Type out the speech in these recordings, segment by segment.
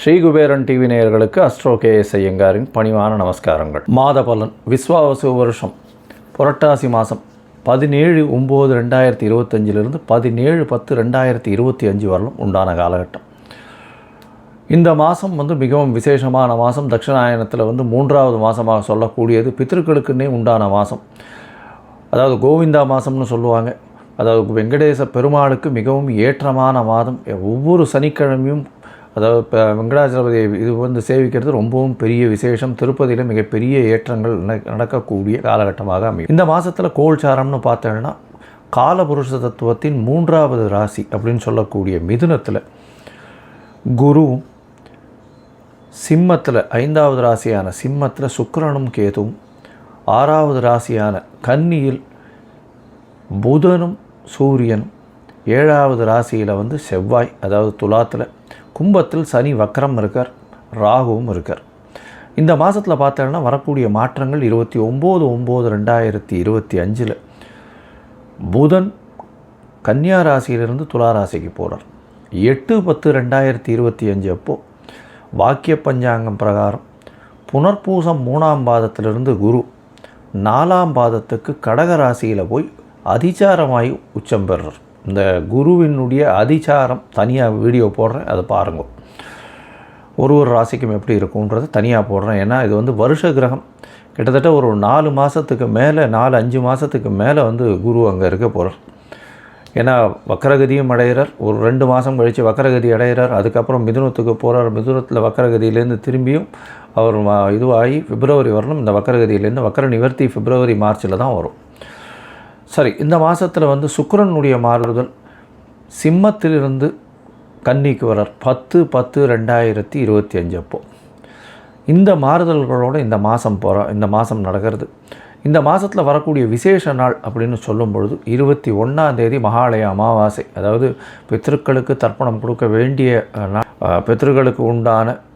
ஸ்ரீகுபேரன் TV நேயர்களுக்கு astro K S ஐயங்காரின் பணிவான நமஸ்காரங்கள். மாத பலன் விஸ்வாவசு வருஷம் புரட்டாசி மாதம் பதினேழு ஒம்பது ரெண்டாயிரத்தி இருபத்தஞ்சிலிருந்து பதினேழு பத்து ரெண்டாயிரத்தி இருபத்தி அஞ்சு வரலும் உண்டான காலகட்டம். இந்த மாதம் வந்து மிகவும் விசேஷமான மாதம் தட்சிணாயனத்தில் வந்து மூன்றாவது மாதமாக சொல்லக்கூடியது பித்திருக்களுக்குன்னே உண்டான மாதம் அதாவது கோவிந்தா மாதம்னு சொல்லுவாங்க. அதாவது வெங்கடேச பெருமாளுக்கு மிகவும் ஏற்றமான மாதம் ஒவ்வொரு சனிக்கிழமையும் அதாவது இப்போ வெங்கடாச்சலபதி இது வந்து சேவிக்கிறது ரொம்பவும் பெரிய விசேஷம். திருப்பதியில் மிகப்பெரிய ஏற்றங்கள் நடக்கக்கூடிய காலகட்டமாக அமையும். இந்த மாதத்தில் கோல்சாரம்னு பார்த்தோம்னா காலபுருஷ தத்துவத்தின் மூன்றாவது ராசி அப்படின்னு சொல்லக்கூடிய மிதுனத்தில் குரு சிம்மத்தில் ஐந்தாவது ராசியான சிம்மத்தில் சுக்கரனும் கேதுவும் ஆறாவது ராசியான கன்னியில் புதனும் சூரியன் ஏழாவது ராசியில் வந்து செவ்வாய் அதாவது துலாத்தில் கும்பத்தில் சனி வக்கரம் இருக்கார் ராகுவும் இருக்கார். இந்த மாதத்தில் பார்த்தோன்னா வரக்கூடிய மாற்றங்கள் இருபத்தி ஒம்பது ஒம்பது ரெண்டாயிரத்தி இருபத்தி அஞ்சில் புதன் கன்னியா ராசியிலிருந்து துலா ராசிக்கு போகிறார் எட்டு பத்து ரெண்டாயிரத்தி இருபத்தி அஞ்சு அப்போது வாக்கிய பஞ்சாங்கம் பிரகாரம் புனர்பூசம் மூணாம் பாதத்திலிருந்து குரு நாலாம் பாதத்துக்கு கடக ராசியில் போய் அதிசாரமாய் உச்சம் பெறுறார். இந்த குருவினுடைய அதிச்சாரம் தனியாக வீடியோ போடுறேன் அதை பாருங்கள் ஒரு ஒரு ராசிக்கும் எப்படி இருக்கும்ன்றதை தனியாக போடுறேன். ஏன்னா இது வந்து வருஷ கிரகம். கிட்டத்தட்ட ஒரு நாலு மாதத்துக்கு மேலே நாலு அஞ்சு மாதத்துக்கு மேலே வந்து குரு அங்கே இருக்க போகிறார் ஏன்னா வக்கரகதியும் அடைகிறார். ஒரு ரெண்டு மாதம் கழித்து வக்கரகதி அடைகிறார். அதுக்கப்புறம் மிதுனத்துக்கு போகிறார் மிதுனத்தில் வக்கரகதியிலேருந்து திரும்பியும் அவர் இதுவாகி பிப்ரவரி வரணும். இந்த வக்கரகதியிலேருந்து வக்கர நிவர்த்தி பிப்ரவரி மார்ச்சில் தான் வரும். சரி இந்த மாதத்தில் வந்து சுக்கரனுடைய மாறுதல் சிம்மத்திலிருந்து கன்னிக்கு வரார். பத்து பத்து ரெண்டாயிரத்தி இருபத்தி அஞ்சு அப்போ. இந்த மாறுதல்களோடு இந்த மாதம் போகிற இந்த மாதம் நடக்கிறது. இந்த மாதத்தில் வரக்கூடிய விசேஷ நாள் அப்படின்னு சொல்லும் பொழுது இருபத்தி ஒன்றாந்தேதி மகாலய அமாவாசை. அதாவது பித்ருக்களுக்கு தர்ப்பணம் கொடுக்க வேண்டிய நாள் பித்ருக்களுக்கு உண்டான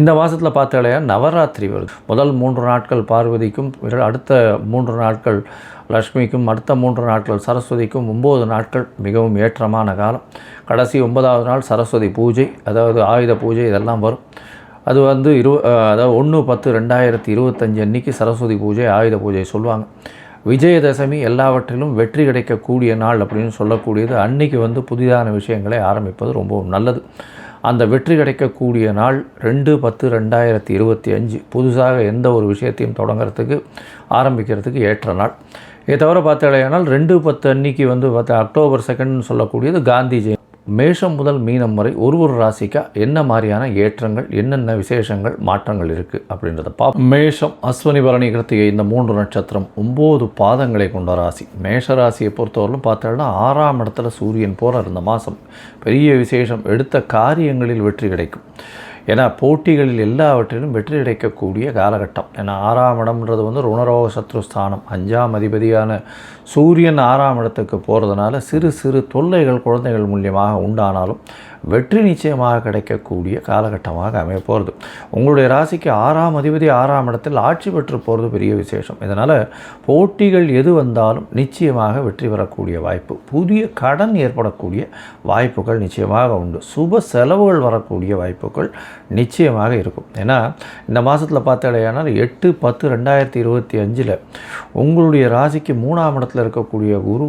இந்த மாதத்தில் பார்த்தாலே நவராத்திரி வருது. முதல் மூன்று நாட்கள் பார்வதிக்கும் அடுத்த மூன்று நாட்கள் லக்ஷ்மிக்கும் அடுத்த மூன்று நாட்கள் சரஸ்வதிக்கும் ஒம்பது நாட்கள் மிகவும் ஏற்றமான காலம். கடைசி ஒன்பதாவது நாள் சரஸ்வதி பூஜை அதாவது ஆயுத பூஜை இதெல்லாம் வரும். அது வந்து இரு அதாவது ஒன்று பத்து ரெண்டாயிரத்தி இருபத்தஞ்சு அன்னைக்கு சரஸ்வதி பூஜை ஆயுத பூஜை சொல்லுவாங்க. விஜயதசமி எல்லாவற்றிலும் வெற்றி கிடைக்கக்கூடிய நாள் அப்படின்னு சொல்லக்கூடியது. அன்னைக்கு வந்து புதிதான விஷயங்களை ஆரம்பிப்பது ரொம்பவும் நல்லது. அந்த வெற்றி கிடைக்கக்கூடிய நாள் ரெண்டு பத்து ரெண்டாயிரத்தி இருபத்தி அஞ்சு. புதுசாக எந்த ஒரு விஷயத்தையும் தொடங்குறதுக்கு ஆரம்பிக்கிறதுக்கு ஏற்ற நாள். இதை தவிர பார்த்தாலேயானால் ரெண்டு பத்து அன்னைக்கு வந்து பார்த்தா அக்டோபர் செகண்ட்னு சொல்லக்கூடியது காந்தி ஜெயந்தி மேஷம் முதல் மீனம் வரை ஒரு ஒரு ராசிக்கா என்ன மாதிரியான ஏற்றங்கள் என்னென்ன விசேஷங்கள் மாற்றங்கள் இருக்குது அப்படின்றத பார்ப்போம். மேஷம் அஸ்வனி பரணி கிருத்திகை இந்த மூன்று நட்சத்திரம் ஒம்பது பாதங்களை கொண்ட ராசி. மேஷ ராசியை பொறுத்தவரையிலும் பார்த்தோம்னா ஆறாம் இடத்துல சூரியன் போகிறார் இந்த மாதம் பெரிய விசேஷம் எடுத்த காரியங்களில் வெற்றி கிடைக்கும். ஏன்னா போட்டிகளில் எல்லாவற்றிலும் வெற்றி கிடைக்கக்கூடிய காலகட்டம். ஏன்னா ஆறாம் இடம்ன்றது வந்து ருணரோக சத்ருஸ்தானம். அஞ்சாம் அதிபதியான சூரியன் ஆறாம் இடத்துக்கு போகிறதுனால சிறு சிறு தொல்லைகள் குழந்தைகள் மூலியமாக உண்டானாலும் வெற்றி நிச்சயமாக கிடைக்கக்கூடிய காலகட்டமாக அமைய போகிறது உங்களுடைய ராசிக்கு ஆறாம் அதிபதி ஆறாம் இடத்தில் ஆட்சி பெற்று போகிறது பெரிய விசேஷம். இதனால் போட்டிகள் எது வந்தாலும் நிச்சயமாக வெற்றி பெறக்கூடிய வாய்ப்பு புதிய கடன் ஏற்படக்கூடிய வாய்ப்புகள் நிச்சயமாக உண்டு. சுப செலவுகள் வரக்கூடிய வாய்ப்புகள் நிச்சயமாக இருக்கும். ஏன்னா இந்த மாதத்தில் பார்த்தாலேயானால் எட்டு பத்து ரெண்டாயிரத்தி இருபத்தி அஞ்சில் உங்களுடைய ராசிக்கு மூணாம் இடத்தில் இருக்கக்கூடிய குரு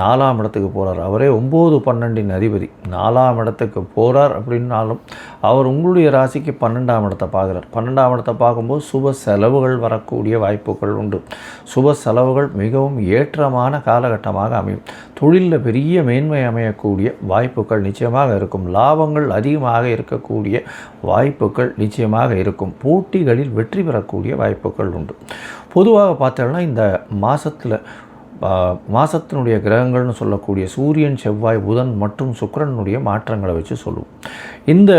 நாலாம் இடத்துக்கு போகிறார் அவரே ஒம்பது பன்னெண்டின் அதிபதி. நாலாம் இடத்துக்கு போகிறார் அப்படின்னாலும் அவர் உங்களுடைய ராசிக்கு பன்னெண்டாம் இடத்தை பார்க்குறார். பன்னெண்டாம் இடத்தை பார்க்கும்போது சுப செலவுகள் வரக்கூடிய வாய்ப்புகள் உண்டு. சுப செலவுகள் மிகவும் ஏற்றமான காலகட்டமாக அமையும். தொழிலில் பெரிய மேன்மை அமையக்கூடிய வாய்ப்புகள் நிச்சயமாக இருக்கும். லாபங்கள் அதிகமாக இருக்கக்கூடிய வாய்ப்புகள் நிச்சயமாக இருக்கும். போட்டிகளில் வெற்றி பெறக்கூடிய வாய்ப்புகள் உண்டு. பொதுவாக பார்த்தோம்னா இந்த மாதத்தில் மாதத்தினுடைய கிரகங்கள்னு சொல்லக்கூடிய சூரியன் செவ்வாய் புதன் மற்றும் சுக்கிரனுடைய மாற்றங்களை வச்சு சொல்லுவோம். இந்த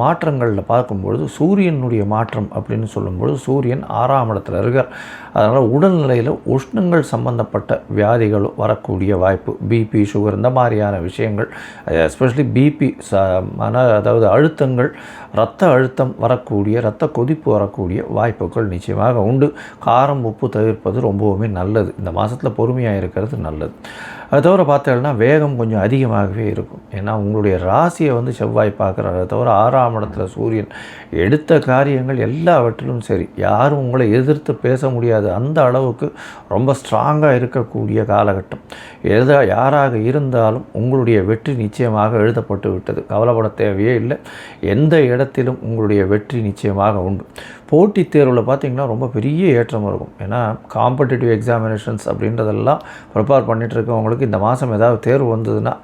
மாற்றங்களில் பார்க்கும்பொழுது சூரியனுடைய மாற்றம் அப்படின்னு சொல்லும்பொழுது சூரியன் ஆறாம் இடத்துல இருக்கார். அதனால் உடல்நிலையில் உஷ்ணங்கள் சம்பந்தப்பட்ட வியாதிகள் வரக்கூடிய வாய்ப்பு பிபி சுகர் இந்த மாதிரியான விஷயங்கள் எஸ்பெஷலி பிபி ச மன அதாவது அழுத்தங்கள் இரத்த அழுத்தம் வரக்கூடிய இரத்த கொதிப்பு வரக்கூடிய வாய்ப்புகள் நிச்சயமாக உண்டு. காரம் உப்பு தவிர்ப்பது ரொம்பவுமே நல்லது. இந்த மாதத்தில் பொறுமையாக இருக்கிறது நல்லது. அது தவிர பார்த்தீங்கன்னா வேகம் கொஞ்சம் அதிகமாகவே இருக்கும். ஏன்னா உங்களுடைய ராசியை வந்து செவ்வாய் பார்க்குற பார்க்குறாரு தவிர ஆறாம் இடத்துல சூரியன் எடுத்த காரியங்கள் எல்லாவற்றிலும் சரி யாரும் உங்களை எதிர்த்து பேச முடியாது. அந்த அளவுக்கு ரொம்ப ஸ்ட்ராங்காக இருக்கக்கூடிய காலகட்டம். எதா யாராக இருந்தாலும் உங்களுடைய வெற்றி நிச்சயமாக எழுதப்பட்டு விட்டது கவலைப்பட தேவையே இல்லை. எந்த இடத்திலும் உங்களுடைய வெற்றி நிச்சயமாக உண்டு. போட்டித் தேர்வில் பார்த்திங்கன்னா ரொம்ப பெரிய ஏற்றம் இருக்கும். ஏன்னா காம்படிட்டிவ் எக்ஸாமினேஷன்ஸ் அப்படின்றதெல்லாம் ப்ரிப்பேர் பண்ணிகிட்டு இருக்கவங்களுக்கு இந்த மாதம் ஏதாவது தேர்வு வந்ததுன்னா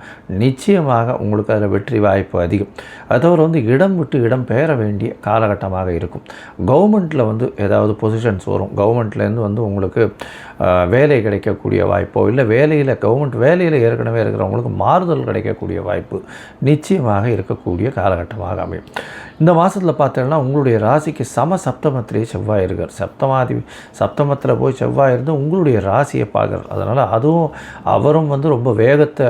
நிச்சயமாக உங்களுக்கு அதில் வெற்றி வாய்ப்பு அதிகம். அது தவிர வந்து இடம் விட்டு இடம் பெயர வேண்டிய காலகட்டமாக இருக்கும். கவர்மெண்ட்டில் வந்து ஏதாவது பொசிஷன்ஸ் வரும். கவர்மெண்ட்லேருந்து வந்து உங்களுக்கு வேலை கிடைக்கக்கூடிய வாய்ப்போ இல்லை வேலையில் கவர்மெண்ட் வேலையில் ஏற்கனவே இருக்கிறவங்களுக்கு மாறுதல் கிடைக்கக்கூடிய வாய்ப்பு நிச்சயமாக இருக்கக்கூடிய காலகட்டமாக அமையும். இந்த மாதத்தில் பார்த்தீங்கன்னா உங்களுடைய ராசிக்கு சம சப்தமத்திலேயே செவ்வாய் இருக்கார். சப்தமாதி சப்தமத்தில் போய் செவ்வாய் இருந்து உங்களுடைய ராசியை பார்க்குறார். அதனால் அதுவும் அவரும் வந்து ரொம்ப வேகத்தை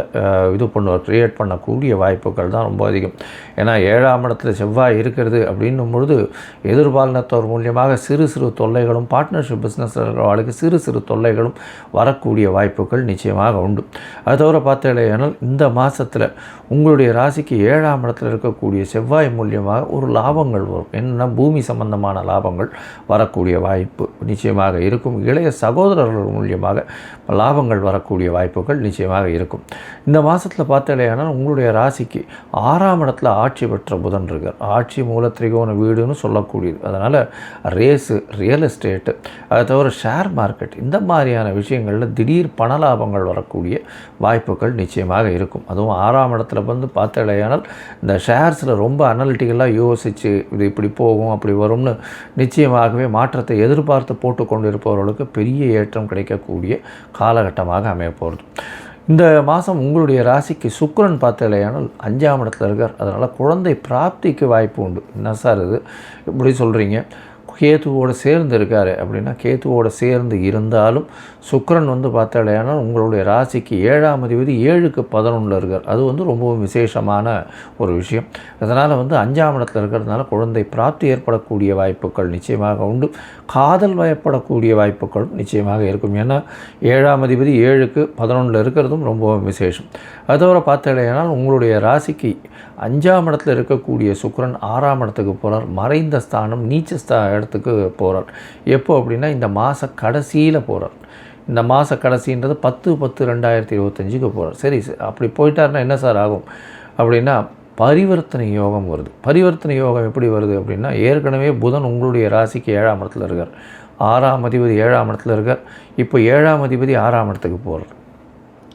இது பண்ணுவார். க்ரியேட் பண்ணக்கூடிய வாய்ப்புகள் தான் ரொம்ப அதிகம். ஏன்னா ஏழாம் இடத்துல செவ்வாய் இருக்கிறது அப்படின்னும் பொழுது எதிர்பாலினத்தோர் மூலியமாக சிறு சிறு தொல்லைகளும் பார்ட்னர்ஷிப் பிஸ்னஸ் இருக்கிறவர்களுக்கு சிறு சிறு தொல்லைகளும் வரக்கூடிய வாய்ப்புகள் நிச்சயமாக உண்டு. அது தவிர பார்த்தீங்கன்னா இந்த மாதத்தில் உங்களுடைய ராசிக்கு ஏழாம் இடத்துல இருக்கக்கூடிய செவ்வாய் மூலியமாக ஒரு லாபங்கள் வரும். என்னென்னா பூமி சம்பந்தமான லாபங்கள் வரக்கூடிய வாய்ப்பு நிச்சயமாக இருக்கும். இளைய சகோதரர்கள் மூலியமாக லாபங்கள் வரக்கூடிய வாய்ப்புகள் நிச்சயமாக இருக்கும். இந்த மாதத்தில் பார்த்தலையானால் உங்களுடைய ராசிக்கு ஆறாம் இடத்துல ஆட்சி பெற்ற புதன் இருக்கார். ஆட்சி மூல திரிகோண வீடுன்னு சொல்லக்கூடியது. அதனால் ரேஸு ரியல் எஸ்டேட்டு அதை தவிர ஷேர் மார்க்கெட் இந்த மாதிரியான விஷயங்களில் திடீர் பண லாபங்கள் வரக்கூடிய வாய்ப்புகள் நிச்சயமாக இருக்கும். அதுவும் ஆறாம் இடத்துல வந்து பார்த்தலையானால் இந்த ஷேர்ஸில் ரொம்ப அனலிட்டிக்கலாக யோசித்து இது இப்படி போகும் அப்படி வரும்னு நிச்சயமாகவே மாற்றத்தை எதிர்பார்த்து போட்டு கொண்டு இருப்பவர்களுக்கு பெரிய ஏற்றம் கிடைக்கக்கூடிய காலகட்டமாக அமையப்போகிறது. இந்த மாதம் உங்களுடைய ராசிக்கு சுக்கரன் பார்த்தலையானால் அஞ்சாம் இடத்துல இருக்கார். அதனால் குழந்தை பிராப்திக்கு வாய்ப்பு உண்டு. என்ன சார் இது? இப்படி சொல்கிறீங்க கேத்துவோடு சேர்ந்து இருக்கார் அப்படின்னா கேத்துவோடு சேர்ந்து இருந்தாலும் சுக்கரன் வந்து பார்த்தாலேனால் உங்களுடைய ராசிக்கு ஏழாம் அதிபதி ஏழுக்கு பதினொன்றில் இருக்கார். அது வந்து ரொம்பவும் விசேஷமான ஒரு விஷயம். அதனால் வந்து அஞ்சாம் இடத்துல இருக்கிறதுனால குழந்தை பிராப்தி ஏற்படக்கூடிய வாய்ப்புகள் நிச்சயமாக உண்டு. காதல் வயப்படக்கூடிய வாய்ப்புகளும் நிச்சயமாக இருக்கும். ஏன்னா ஏழாம் அதிபதி ஏழுக்கு பதினொன்றில் இருக்கிறதும் ரொம்பவும் விசேஷம். அதோட பார்த்தீங்கன்னா உங்களுடைய ராசிக்கு அஞ்சாம் இடத்துல இருக்கக்கூடிய சுக்கரன் ஆறாம் இடத்துக்கு போகிறார் மறைந்த ஸ்தானம் நீச்ச ஸ்தா இடத்துக்கு போகிறார் எப்போ அப்படின்னா இந்த மாத கடைசியில் போகிறார் இந்த மாத கடைசின்றது பத்து பத்து ரெண்டாயிரத்தி இருபத்தஞ்சுக்கு போகிறார் சரி அப்படி போயிட்டாருன்னா என்ன சார் ஆகும்? அப்படின்னா பரிவர்த்தனை யோகம் வருது. பரிவர்த்தனை யோகம் எப்படி வருது அப்படின்னா ஏற்கனவே புதன் உங்களுடைய ராசிக்கு ஏழாம் இடத்துல இருக்கார். ஆறாம் அதிபதி ஏழாம் இடத்துல இருக்கார். இப்போ ஏழாம் அதிபதி ஆறாம் இடத்துக்கு போகிறார்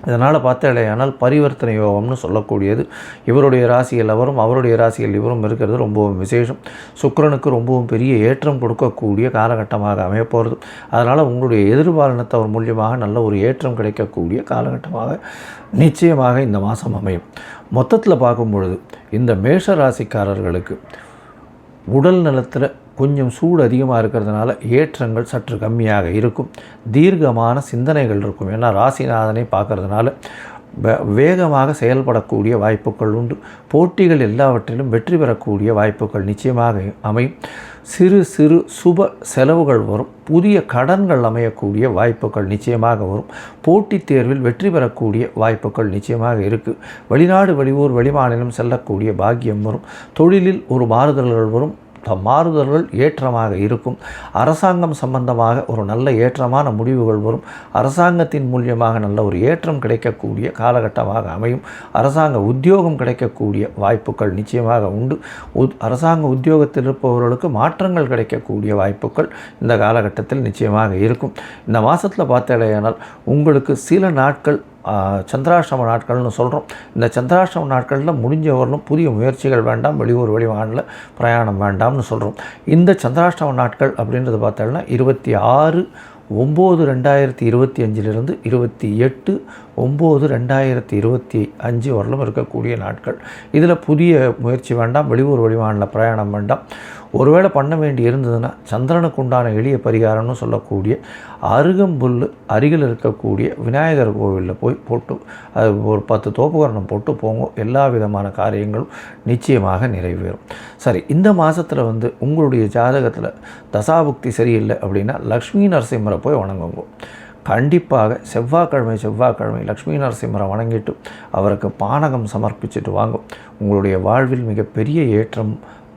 இதனால் பார்த்தாலேயானால் பரிவர்த்தனை யோகம்னு சொல்லக்கூடியது இவருடைய ராசியில் அவரும் அவருடைய ராசியில் இவரும் இருக்கிறது ரொம்பவும் விசேஷம். சுக்கரனுக்கு ரொம்பவும் பெரிய ஏற்றம் கொடுக்கக்கூடிய காலகட்டமாக அமையப்போகிறது அதனால் உங்களுடைய எதிர்பாலனத்தவர் மூலியமாக நல்ல ஒரு ஏற்றம் கிடைக்கக்கூடிய காலகட்டமாக நிச்சயமாக இந்த மாதம் அமையும். மொத்தத்தில் பார்க்கும் பொழுது இந்த மேஷ ராசிக்காரர்களுக்கு உடல் நலத்தில் கொஞ்சம் சூடு அதிகமாக இருக்கிறதுனால ஏற்றங்கள் சற்று கம்மியாக இருக்கும். தீர்க்கமான சிந்தனைகள் இருக்கும். ஏன்னா ராசிநாதனை பார்க்கறதுனால வேகமாக செயல்படக்கூடிய வாய்ப்புகள் உண்டு. போட்டிகள் எல்லாவற்றிலும் வெற்றி பெறக்கூடிய வாய்ப்புகள் நிச்சயமாக அமையும். சிறு சிறு சுப செலவுகள் வரும். புதிய கடன்கள் அமையக்கூடிய வாய்ப்புகள் நிச்சயமாக வரும். போட்டித் தேர்வில் வெற்றி பெறக்கூடிய வாய்ப்புகள் நிச்சயமாக இருக்குது வெளிநாடு வெளியூர் வெளிமாநிலம் செல்லக்கூடிய பாக்கியம் வரும். தொழிலில் ஒரு மாறுதல்கள் வரும். மாறுதல்கள் ஏற்றமாக இருக்கும். அரசாங்கம் சம்பந்தமாக ஒரு நல்ல ஏற்றமான முடிவுகள் வரும். அரசாங்கத்தின் மூலியமாக நல்ல ஒரு ஏற்றம் கிடைக்கக்கூடிய காலகட்டமாக அமையும். அரசாங்க உத்தியோகம் கிடைக்கக்கூடிய வாய்ப்புகள் நிச்சயமாக உண்டு. அரசாங்க உத்தியோகத்தில் இருப்பவர்களுக்கு மாற்றங்கள் கிடைக்கக்கூடிய வாய்ப்புகள் இந்த காலகட்டத்தில் நிச்சயமாக இருக்கும். இந்த மாதத்தில் பார்த்தேனால் உங்களுக்கு சில நாட்கள் சந்திராஷ்டம நாட்கள்னு சொல்கிறோம் இந்த சந்திராஷ்டம நாட்களில் முடிஞ்சவர்களும் புதிய முயற்சிகள் வேண்டாம் வெளியூர் வெளிமாநில பிரயாணம் வேண்டாம்னு சொல்கிறோம் இந்த சந்திராஷ்டம நாட்கள் அப்படின்றது பார்த்தோம்னா இருபத்தி ஆறு ஒம்பது ரெண்டாயிரத்தி இருபத்தி அஞ்சிலிருந்து இருபத்தி எட்டு ஒம்பது ரெண்டாயிரத்தி இருபத்தி அஞ்சு வரலும் இருக்கக்கூடிய நாட்கள். இதில் புதிய முயற்சி வேண்டாம் வெளியூர் வெளிமாநில பிரயாணம் வேண்டாம். ஒருவேளை பண்ண வேண்டி இருந்ததுன்னா சந்திரனுக்கு உண்டான எளிய பரிகாரம்னு சொல்லக்கூடிய அருகம்புல் அருகில் இருக்கக்கூடிய விநாயகர் கோவிலில் போய் போட்டு அது ஒரு பத்து தோப்புகரணம் போட்டு போங்க. எல்லா விதமான காரியங்களும் நிச்சயமாக நிறைவேறும். சரி இந்த மாதத்தில் வந்து உங்களுடைய ஜாதகத்தில் தசாபுக்தி சரியில்லை அப்படின்னா லக்ஷ்மி நரசிம்மரை போய் வணங்குங்க. கண்டிப்பாக செவ்வாய்க்கிழமை செவ்வாய்க்கிழமை லக்ஷ்மி நரசிம்மரை வணங்கிட்டு அவருக்கு பானகம் சமர்ப்பிச்சுட்டு வாங்கும் உங்களுடைய வாழ்வில் மிகப்பெரிய ஏற்றம்